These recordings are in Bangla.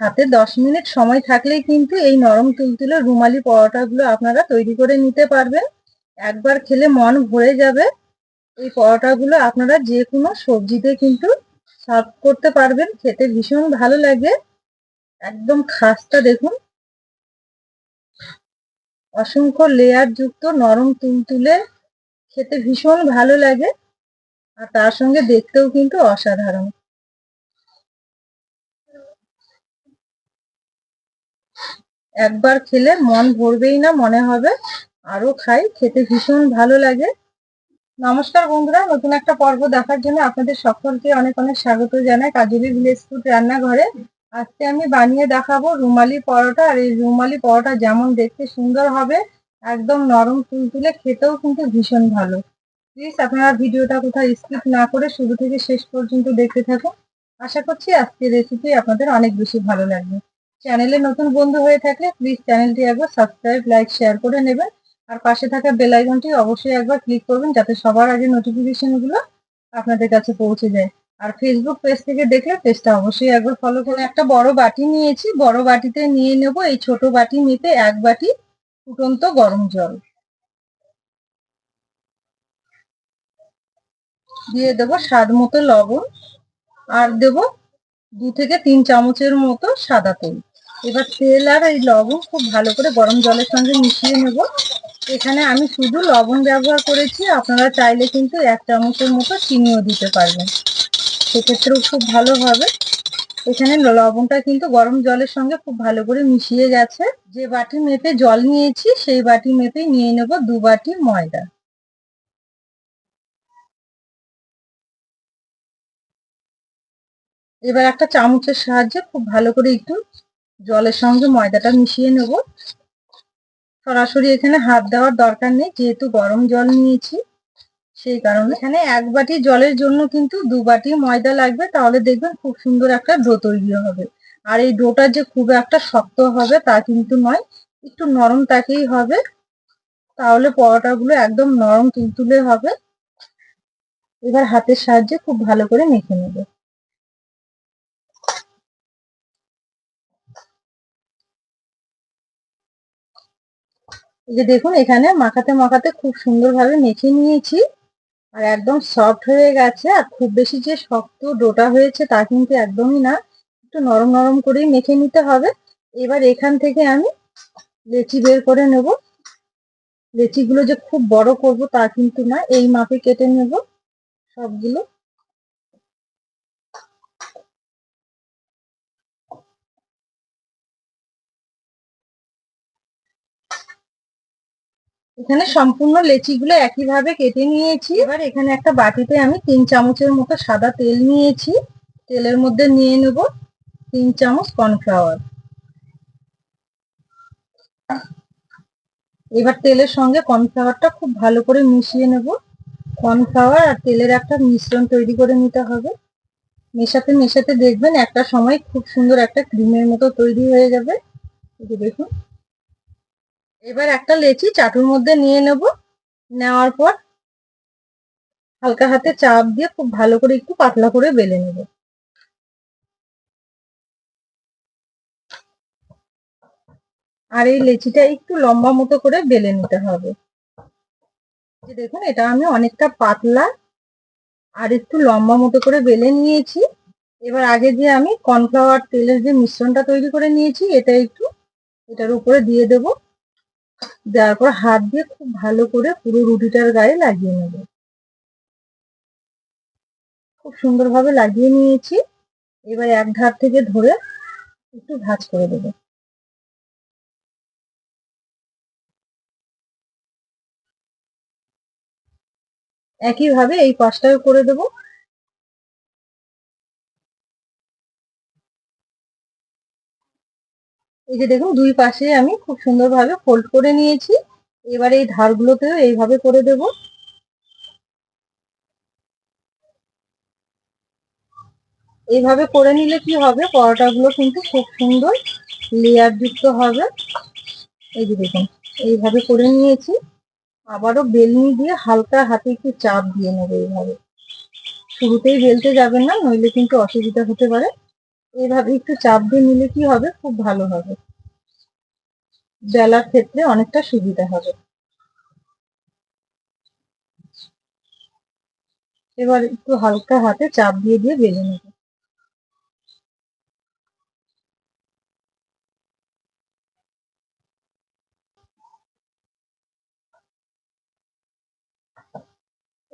হাতে দশ মিনিট সময় থাকলেই কিন্তু এই নরম তুলতুলে রুমালি পরোটাগুলো আপনারা তৈরি করে নিতে পারবেন। একবার খেলে মন ভরে যাবে। এই পরোটাগুলো আপনারা যে কোনো সবজিতে কিন্তু সার্ভ করতে পারবেন। খেতে ভীষণ ভালো লাগে। একদম খাস্তা দেখুন। অসংখ্য লেয়ার যুক্ত নরম তুলতুলে খেতে ভীষণ ভালো লাগে। আর তার সঙ্গে দেখতেও কিন্তু অসাধারণ। একবার খেলে মন ভরবেই না, মনে হবে আরও খাই, খেতে ভীষণ ভালো লাগে। নমস্কার বন্ধুরা, নতুন একটা পর্ব দেখার জন্য আপনাদের সকলকে অনেক অনেক স্বাগত জানাই কাজুলি ভিলেজ ফুড রান্নাঘরে। আজকে আমি বানিয়ে দেখাবো রুমালি পরোটা, আর এই রুমালি পরোটা যেমন দেখতে সুন্দর হবে, একদম নরম তুলতুলে খেতেও কিন্তু ভীষণ ভালো। প্লিজ আপনারা ভিডিওটা কোথাও স্কিপ না করে শুরু থেকে শেষ পর্যন্ত দেখতে থাকুন। আশা করছি আজকের রেসিপি আপনাদের অনেক বেশি ভালো লাগবে। চ্যানেলে নতুন বন্ধু হয়ে থাকলে প্লিজ চ্যানেলটি একবার সাবস্ক্রাইব লাইক শেয়ার করে নেবেন। আর পাশে থাকা বেল আইকনটি অবশ্যই একবার ক্লিক করবেন যাতে সবার আগে নোটিফিকেশনগুলো আপনাদের কাছে পৌঁছে যায়। আর ফেসবুক পেজ থেকে দেখলে পেজটা অবশ্যই একবার ফলো করে একটা বড় বাটি নিয়েছি, বড় বাটিতে নিয়ে নেব। এই ছোট বাটি নিতে এক বাটি ফুটন্ত গরম জল। দিয়ে দেবো স্বাদ মতো লবণ। আর দেব দু থেকে তিন চামচের মতো সাদা তেল। এবার তেল আর এই লবণ খুব ভালো করে গরম জলের সঙ্গে মিশিয়ে নেব। এখানে আমি শুধু লবণ ব্যবহার করেছি, আপনারা চাইলে কিন্তু এক চামচের মতো চিনিও দিতে পারবেন। সেক্ষেত্রেও খুব ভালো হবে। এখানে লবণটা কিন্তু গরম জলের সঙ্গে খুব ভালো করে মিশিয়ে গেছে। যে বাটি মেপে জল নিয়েছি, সেই বাটি মেপে নিয়ে নেব দু বাটি ময়দা। এবার একটা চামচের সাহায্যে খুব ভালো করে একটু জলের সঙ্গে ময়দাটা মিশিয়ে নেব। সরাসরি এখানে হাত দেওয়ার দরকার নেই, যেহেতু গরম জল নিয়েছি। সেই কারণে এখানে এক বাটি জলের জন্য কিন্তু দু বাটি ময়দা লাগবে, তাহলে দেখবেন খুব সুন্দর একটা ডো তৈরি হবে। আর এই ডোটা যে খুব একটা শক্ত হবে তা কিন্তু নয়, একটু নরম তাকেই হবে। তাহলে পরোটাগুলো একদম নরম তুলতুলে হবে। এবার হাতের সাহায্যে খুব ভালো করে মেখে নেবে। যে দেখুন, এখানে মাখাতে মাখাতে খুব সুন্দরভাবে মেখে নিয়েছি। আর একদম সফট হয়ে গেছে। আর খুব বেশি যে শক্ত ডোটা হয়েছে তা কিন্তু একদমই না। একটু নরম নরম করেই মেখে নিতে হবে। এবার এখান থেকে আমি লেচি বের করে নেব। লেচিগুলো যে খুব বড় করব তা কিন্তু না। এই মাপে কেটে নেব। সবগুলো এখানে সম্পূর্ণ লেচিগুলো একইভাবে কেটে নিয়েছি। এবার এখানে একটা বাটিতে আমি তিন চামচের মতো সাদা তেল নিয়েছি। তেলের মধ্যে নিয়ে নেব তিন চামচ কর্নফ্লাওয়ার। এবার তেলের সঙ্গে কর্নফ্লাওয়ারটা খুব ভালো করে মিশিয়ে নেব। কর্নফ্লাওয়ার আর তেলের একটা মিশ্রণ তৈরি করে নিতে হবে। মেশাতে মেশাতে দেখবেন একটা সময় খুব সুন্দর একটা ক্রিমের মতো তৈরি হয়ে যাবে। দেখুন এবার একটা লেচি চাটুর মধ্যে নিয়ে নেব। নেওয়ার পর হালকা হাতে চাপ দিয়ে খুব ভালো করে একটু পাতলা করে বেলে নেব। আর এই লেচিটা একটু লম্বা মতো করে বেলে নিতে হবে। দেখুন, এটা আমি অনেকটা পাতলা আর একটু লম্বা মতো করে বেলে নিয়েছি। এবার আগে যে আমি কর্নফ্লাওয়ার তেলের যে মিশ্রণটা তৈরি করে নিয়েছি, এটা একটু এটার উপরে দিয়ে দেবো। দেওয়ার পর হাত দিয়ে খুব ভালো করে পুরো রুটিটার গায়ে লাগিয়ে নেব। খুব সুন্দরভাবে লাগিয়ে নিয়েছি। এবার এক ধার থেকে ধরে একটু ভাজ করে দেবো। একইভাবে এই পাশটাও করে দেবো। এই যে দেখুন, দুই পাশে আমি খুব সুন্দরভাবে ফোল্ড করে নিয়েছি। এবার এই ধারগুলোতেও এইভাবে করে দেব। এইভাবে করে নিলে কি হবে? পরোটাগুলো কিন্তু খুব সুন্দর লেয়ার যুক্ত হবে। এই যে দেখুন, এইভাবে করে নিয়েছি। আবারও বেলনি দিয়ে হালকা হাতে একটু চাপ দিয়ে নেবে এইভাবে। শুরুতেই বেলতে যাবেন না, নইলে কিন্তু অসুবিধা হতে পারে। এইভাবে একটু চাপ দিয়ে নিলে কি হবে? খুব ভালো হবে। বেলার ক্ষেত্রে অনেকটা সুবিধা হবে। এবার একটু হালকা হাতে চাপ দিয়ে দিয়ে বেলে নেব।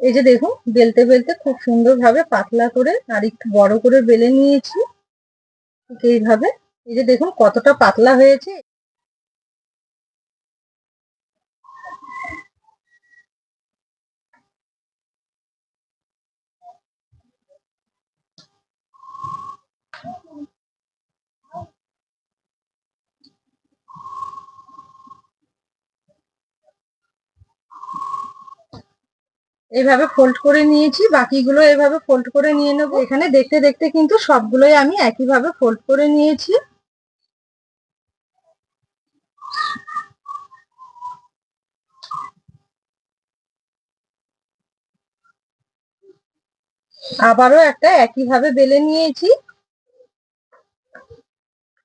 এই যে দেখুন, বেলতে বেলতে খুব সুন্দরভাবে পাতলা করে আর একটু বড় করে বেলে নিয়েছি। ঠিক এইভাবে? এই যে দেখুন কতটা পাতলা হয়েছে। এইভাবে ফোল্ড করে নিয়েছি, বাকিগুলো এভাবে ফোল্ড করে নিয়ে নেব। এখানে দেখতে দেখতে কিন্তু সবগুলোই আমি একইভাবে ফোল্ড করে নিয়েছি। আবারও একটা একইভাবে বেলে নিয়েছি।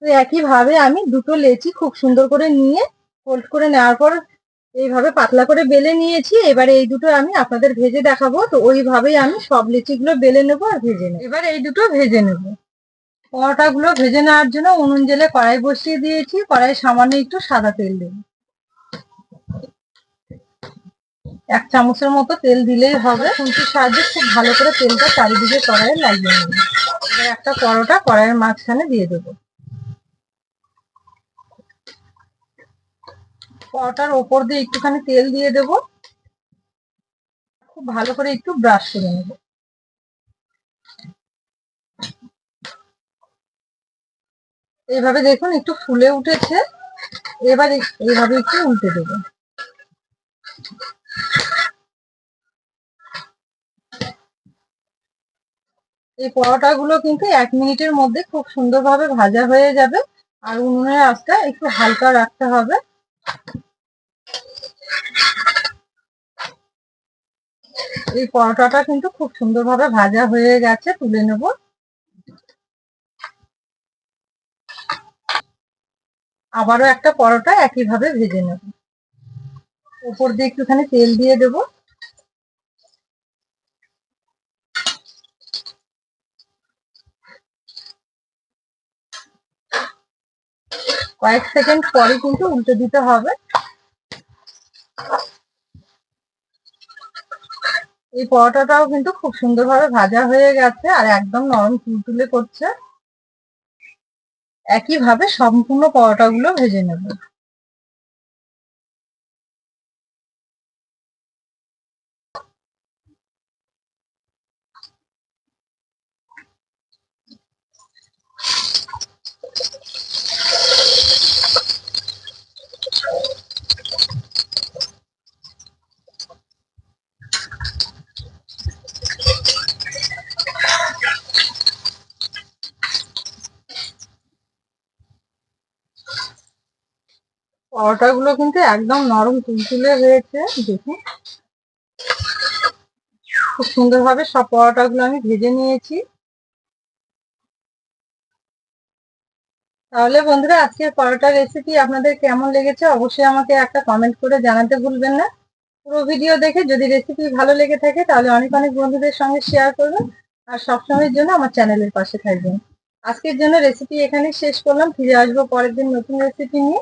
তো একইভাবে আমি দুটো লেচি খুব সুন্দর করে নিয়ে ফোল্ড করে নেওয়ার পর এইভাবে পাতলা করে বেলে নিয়েছি, এবারে এই দুটো আমি আপনাদের ভেজে দেখাবো। তো ওইভাবেই আমি সব লিচিগুলো বেলে নেব আর ভেজে নেব। এবার এই দুটো ভেজে নেব। পরোটাগুলো ভেজে নেওয়ার জন্য উনুন জেলে কড়াই বসিয়ে দিয়েছি। কড়াই সামান্য একটু সাদা তেল দেবো। এক চামচের মতো তেল দিলেই হবে। খুন্তির সাহায্যে খুব ভালো করে তেলটা চারিদিকে কড়াইয়ে লাগিয়ে নেব। একটা পরোটা কড়াইয়ের মাঝখানে দিয়ে দেবো। পরোটার ওপর দিয়ে একটুখানি তেল দিয়ে দেব। খুব ভালো করে একটু ব্রাশ করে নেব। এইভাবে দেখুন একটু ফুলে উঠেছে। এবার এইভাবে একটু উল্টে দেব। এই পরোটাগুলো কিন্তু এক মিনিটের মধ্যে খুব সুন্দরভাবে ভাজা হয়ে যাবে। আর উনুনের আঁচটা একটু হালকা রাখতে হবে। এই পরোটাটা কিন্তু খুব সুন্দরভাবে ভাজা হয়ে গেছে, তুলে নেব। আবারও একটা পরোটা একইভাবে ভেজে নেব। উপর দিয়ে একটুখানি তেল দিয়ে দেব। কয়েক সেকেন্ড পরে কিন্তু উল্টে দিতে হবে। এই পরোটাটাও কিন্তু খুব সুন্দরভাবে ভাজা হয়ে গেছে আর একদম নরম তুলতুলে করছে। একইভাবে সম্পূর্ণ পরোটাগুলো ভেজে নেব। পরোটাগুলো কিন্তু একদম নরম তুলতুলে হয়েছে, দেখুন। খুব সুন্দরভাবে সব পরোটাগুলো আমি ভেজে নিয়েছি। তাহলে বন্ধুরা, আজকের পরোটা রেসিপি আপনাদের কেমন লেগেছে অবশ্যই আমাকে একটা কমেন্ট করে জানাতে ভুলবেন না। পুরো ভিডিও দেখে যদি রেসিপি ভালো লেগে থাকে, তাহলে অনেক অনেক বন্ধুদের সঙ্গে শেয়ার করবেন। আর সবসময়ের জন্য আমার চ্যানেলের পাশে থাকবেন। আজকের জন্য রেসিপি এখানে শেষ করলাম। ফিরে আসব পরের দিন নতুন রেসিপি নিয়ে।